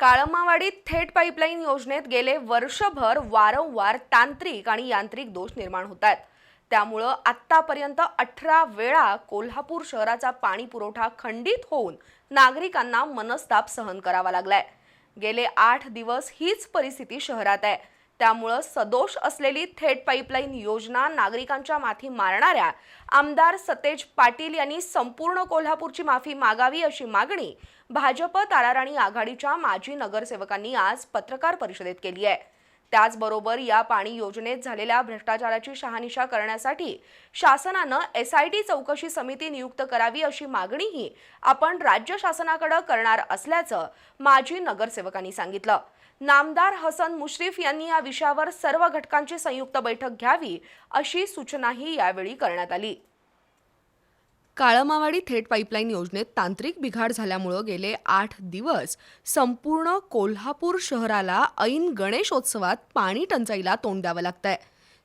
काळमावाडीत थेट पाईपलाईन योजनेत गेले वर्षभर वारंवार तांत्रिक आणि यांत्रिक दोष निर्माण होत आहेत. त्यामुळं आत्तापर्यंत अठरा वेळा कोल्हापूर शहराचा पाणी पुरवठा खंडित होऊन नागरिकांना मनस्ताप सहन करावा लागलाय. गेले आठ दिवस हीच परिस्थिती शहरात आहे. त्यामुळं सदोष असलेली थेट पाईपलाईन योजना नागरिकांच्या माथी मारणाऱ्या आमदार सतेज पाटील यांनी संपूर्ण कोल्हापूरची माफी मागावी अशी मागणी भाजप ताराराणी आघाडीच्या माजी नगरसेवकांनी आज पत्रकार परिषदेत केली आहे. त्याचबरोबर या पाणी योजनेत झालेल्या भ्रष्टाचाराची शहानिशा करण्यासाठी शासनानं एस आय टी चौकशी समिती नियुक्त करावी अशी मागणीही आपण राज्य शासनाकडे करणार असल्याचं माजी नगरसेवकांनी सांगितलं. नामदार हसन मुश्रीफ यांनी या विषयावर सर्व घटकांची संयुक्त बैठक घ्यावी अशी सूचनाही यावेळी करण्यात आली. काळमावाडी थेट पाईपलाईन योजनेत तांत्रिक बिघाड झाल्यामुळं गेले आठ दिवस संपूर्ण कोल्हापूर शहराला ऐन गणेशोत्सवात पाणी टंचाईला तोंड द्यावं लागतंय.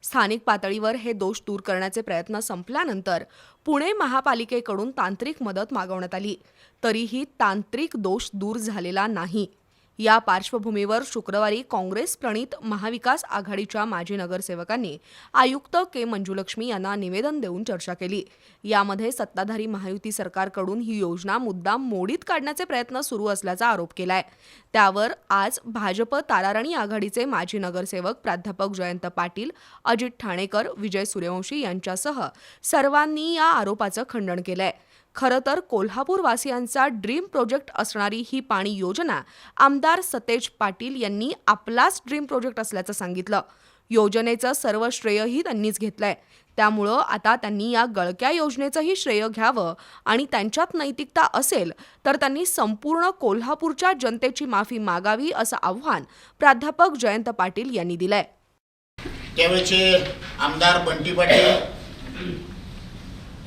स्थानिक पातळीवर हे दोष दूर करण्याचे प्रयत्न संपल्यानंतर पुणे महापालिकेकडून तांत्रिक मदत मागवण्यात आली. तरीही तांत्रिक दोष दूर झालेला नाही. या पार्श्वभूमीवर शुक्रवारी काँग्रेस प्रणित महाविकास आघाडीच्या माजी नगरसेवकांनी आयुक्त के मंजुलक्ष्मी यांना निवेदन देऊन चर्चा केली. यामध्ये सत्ताधारी महायुती सरकारकडून ही योजना मुद्दाम मोडीत काढण्याचे प्रयत्न सुरू असल्याचा आरोप केलाय. त्यावर आज भाजप ताराराणी आघाडीचे माजी नगरसेवक प्राध्यापक जयंत पाटील अजित ठाणेकर विजय सूर्यवंशी यांच्यासह सर्वांनी या आरोपाचं खंडन केलंय. खरं तर कोल्हापूरवासियांचा ड्रीम प्रोजेक्ट असणारी ही पाणी योजना आमदार सतेज पाटील यांनी आपलाच ड्रीम प्रोजेक्ट असल्याचं सांगितलं. योजनेचं सर्व श्रेयही त्यांनीच घेतलंय. त्यामुळं आता त्यांनी या गळक्या योजनेचंही श्रेय घ्यावं आणि त्यांच्यात नैतिकता असेल तर त्यांनी संपूर्ण कोल्हापूरच्या जनतेची माफी मागावी असं आव्हान प्राध्यापक जयंत पाटील यांनी दिलंय. त्यावेळेचे आमदार बंटी पाटील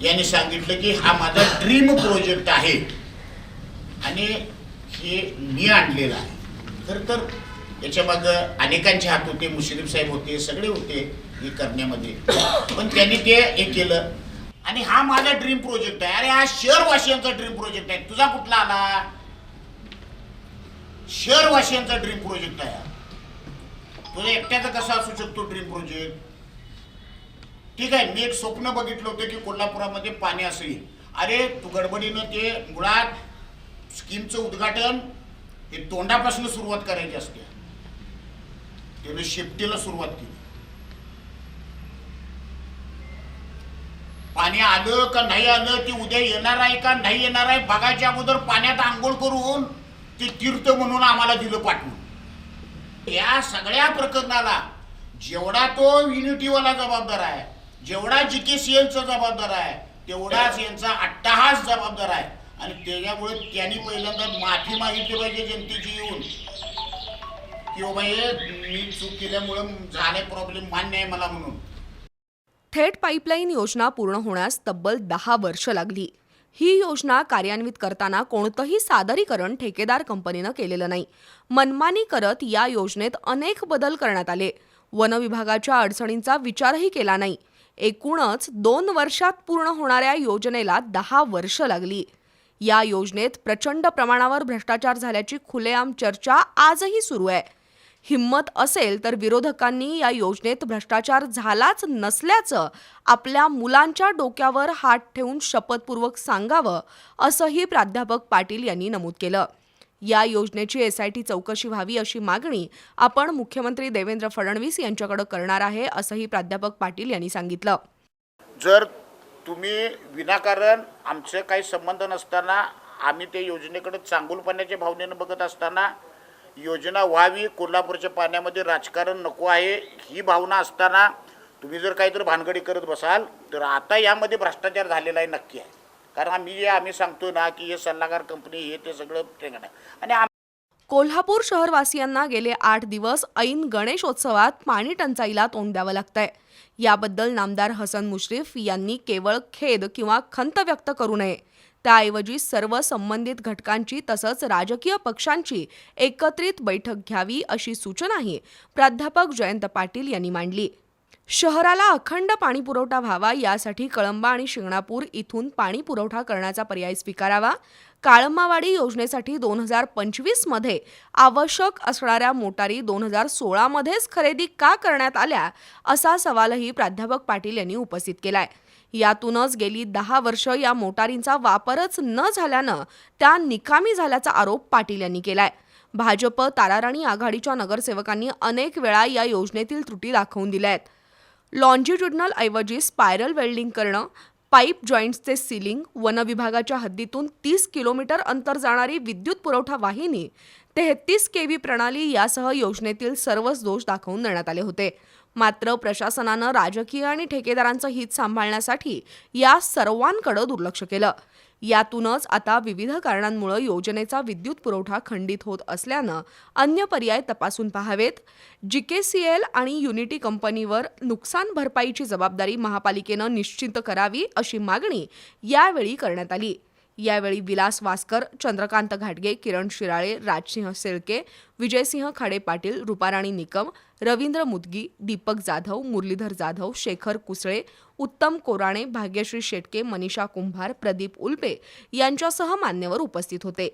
यांनी सांगितलं की हा माझा ड्रीम प्रोजेक्ट आहे. आणि हे मी आणलेलं आहे. खरं तर याच्या मागं अनेकांचे हात होते मुश्रीफ साहेब होते सगळे होते हे करण्यामध्ये. पण त्यांनी ते हे केलं. आणि हा माझा ड्रीम प्रोजेक्ट आहे. अरे हा शहरवासियांचा ड्रीम प्रोजेक्ट आहे. तुझा कुठला आला? शहरवासियांचा ड्रीम प्रोजेक्ट आहे. तुझा एकट्याचा कसा असू शकतो ड्रीम प्रोजेक्ट ठीक आहे मी एक स्वप्न बघितलं होतं की कोल्हापुरामध्ये पाणी असं येईल अरे तू गडबडीनं ते मुळात स्कीमचं उद्घाटन हे तोंडापासून सुरुवात करायची असते. त्याने शेपटीला सुरुवात केली. पाणी आलं का नाही आलं ते उद्या येणार आहे का नाही येणार आहे बघायच्या अगोदर पाण्यात आंघोळ करून ते तीर्थ म्हणून आम्हाला दिलं पाठवून. या सगळ्या प्रकरणाला जेवढा तो युनिटीवाला जबाबदार आहे जेवढा जी के सी एलचा जबाबदार आहे तेवढाच यांचा अट्टाहास जबाबदार आहे. आणि त्याच्यामुळे त्यांनी पहिल्यांदा माफी मागितली पाहिजे जनतेची येऊन. की बाई मी चूक केल्यामुळं झाले प्रॉब्लेम मान्य आहे मला म्हणून. थेट पाईपलाईन योजना पूर्ण होण्यास तब्बल दहा वर्ष लागली. ही योजना कार्यान्वित करताना कोणतंही सादरीकरण ठेकेदार कंपनीनं केलेलं नाही. मनमानी करत या योजनेत अनेक बदल करण्यात आले. वन विभागाच्या अडचणींचा विचारही केला नाही. एकूणच दोन वर्षात पूर्ण होणाऱ्या योजनेला दहा वर्ष लागली. या योजनेत प्रचंड प्रमाणावर भ्रष्टाचार झाल्याची खुलेआम चर्चा आजही सुरू आहे. हिंमत असेल तर विरोधकांनी या योजनेत भ्रष्टाचार झालाच नसल्याचं आपल्या मुलांच्या डोक्यावर हात ठेवून शपथपूर्वक सांगावं असंही प्राध्यापक पाटील यांनी नमूद केलं. या योजनेची एसआयटी चौकशी व्हावी अशी मागणी आपण मुख्यमंत्री देवेंद्र फडणवीस यांच्याकडे करणार आहे असंही प्राध्यापक पाटील यांनी सांगितलं. जर तुम्ही विनाकारण आमचे काही संबंध नसताना आम्ही ते योजनेकडे चांगुलपणाच्या भावनेनं बघत असताना योजना व्हावी कोल्हापूरच्या पाण्यामध्ये राजकारण नको आहे ही भावना असताना तुम्ही जर काहीतरी भानगडी करत बसाल तर आता यामध्ये भ्रष्टाचार झालेला आहे नक्की आहे. कारण आम्ही आम्ही सांगतो ना की हे सल्लागार कंपनी हे ते सगळं आणि कोल्हापूर शहरवासियांना गेले आठ दिवस ऐन गणेशोत्सवात पाणी टंचाईला तोंड द्यावं लागतंय. याबद्दल नामदार हसन मुश्रीफ यांनी केवळ खेद किंवा खंत व्यक्त करू नये. त्याऐवजी सर्व संबंधित घटकांची तसंच राजकीय पक्षांची एकत्रित बैठक घ्यावी अशी सूचनाही प्राध्यापक जयंत पाटील यांनी मांडली. शहराला अखंड पाणी पुरवठा व्हावा यासाठी कळंबा आणि शिंगणापूर इथून पाणी पुरवठा करण्याचा पर्याय स्वीकारावा. काळंबावाडी योजनेसाठी दोन हजार पंचवीसमध्ये आवश्यक असणाऱ्या मोटारी दोन हजार सोळामध्येच खरेदी का करण्यात आल्या असा सवालही प्राध्यापक पाटील यांनी उपस्थित केलाय. यातूनच गेली दहा वर्ष या मोटारींचा वापरच न झाल्यानं त्या निकामी झाल्याचा आरोप पाटील यांनी केलाय. भाजप ताराराणी आघाडीच्या नगरसेवकांनी अनेक वेळा या योजनेतील त्रुटी दाखवून दिल्या आहेत लॉन्जिट्युडनल ऐवजी स्पायरल वेल्डिंग करणं पाईप जॉईंट्सचे सीलिंग वन विभागाच्या हद्दीतून तीस किलोमीटर अंतर जाणारी विद्युत पुरवठा वाहिनी तेहतीस केव्ही प्रणाली यासह योजनेतील सर्वच दोष दाखवून देण्यात आले होते. मात्र प्रशासनानं राजकीय आणि ठेकेदारांचं हित सांभाळण्यासाठी या सर्वांकडे दुर्लक्ष केलं. यातूनच आता विविध कारणांमुळे योजनेचा विद्युत पुरवठा खंडित होत असल्यानं अन्य पर्याय तपासून पाहावेत. जीकेसीएल आणि युनिटी कंपनीवर नुकसान भरपाईची जबाबदारी महापालिकेनं निश्चित करावी अशी मागणी यावेळी करण्यात आली. यावेळी विलास वासकर चंद्रकांत घाटगे किरण शिराळे राजसिंह सेळके विजयसिंह खाडे पाटील रुपाराणी निकम रवींद्र मुदगी दीपक जाधव मुरलीधर जाधव शेखर कुसळे उत्तम कोराणे भाग्यश्री शेटके मनीषा कुंभार प्रदीप उल्पे यांच्यासह मान्यवर उपस्थित होते.